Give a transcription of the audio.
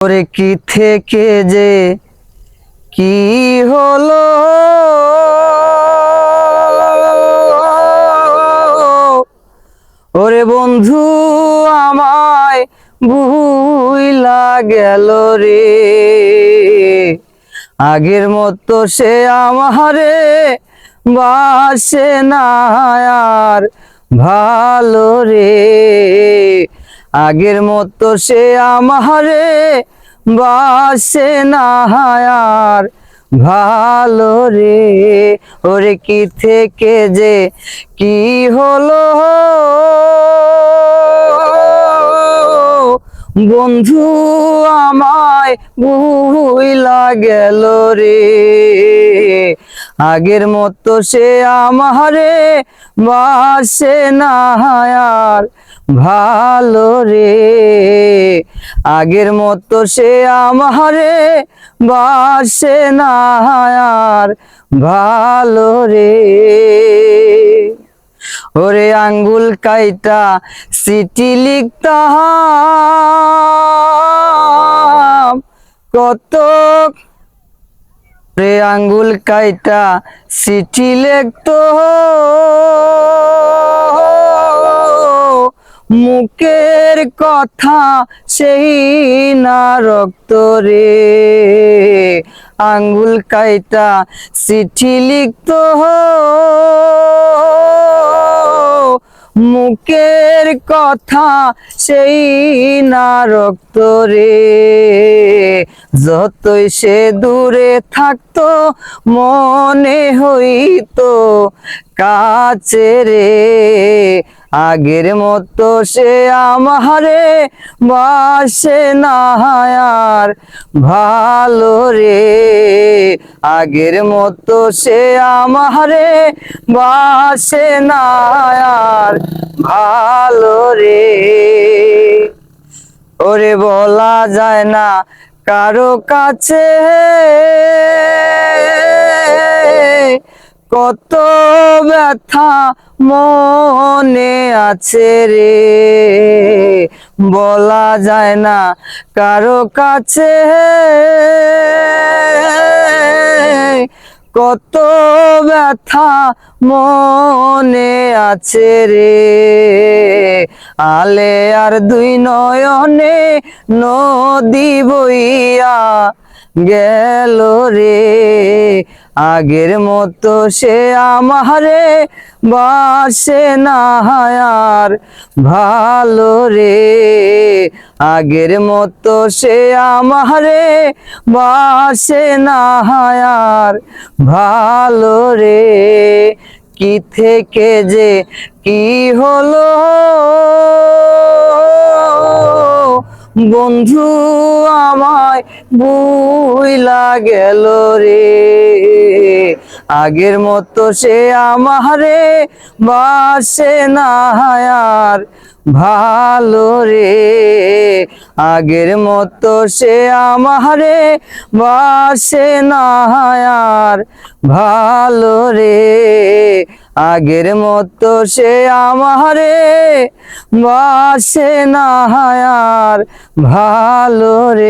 ওরে কি থেকে যে, কি হলো? ওরে বন্ধু, আমায় ভুইলা গেল রে। আগের মতো সে আমারে বাসে না আর ভালো রে। আগের মতো সে আমারে বাসে না হায়ার। ভালো রে, ওরে কি থেকে যে কি হলো? বন্ধু আমায় ভুইলা গেল রে। আগের মতো সে আমারে বাসে না আর ভালো রে। আগের মতো সে আমারে বাসে না আর ভালো রে। ওরে আঙ্গুল কাইটা সিটি লিখতাম। কত রে আঙ্গুল কাইটা সিটি লিখতো। মুখের কথা সেই না রক্ত রে। আঙ্গুল কাইটা চিঠি লিখতো। মুখের কথা সেই না রক্ত রে। যতই সে দূরে থাকতো, মনে হইতো কাছে রে। আগের মতো সে আমারে বাসে না আর ভালো রে। আগের মতো সে আমারে বাসে না আর ভালো রে। ওরে বলা যায় না কারও কাছে। কত ব্যথা মনে আছে রে। বলা যায় না কারও কাছে। কত ব্যথা মনে আছে রে। আলে আর দুই নয়নে নদী বইয়া গেল রে, আগের মতো সে আমারে বাসে না হায়ার ভালো রে, আগের মতো সে আমারে বাসে না হায়ার ভালো রে, কি থেকে যে কি হলো বন্ধু আমায় বুইলা গেল রে। আগের মতো সে আমারে বাসে না আর ভালো রে, আগের মতো সে আমারে বাসে না আর। ভালো রে, আগের মতো সে আমারে বাসে না আর। ভালো রে।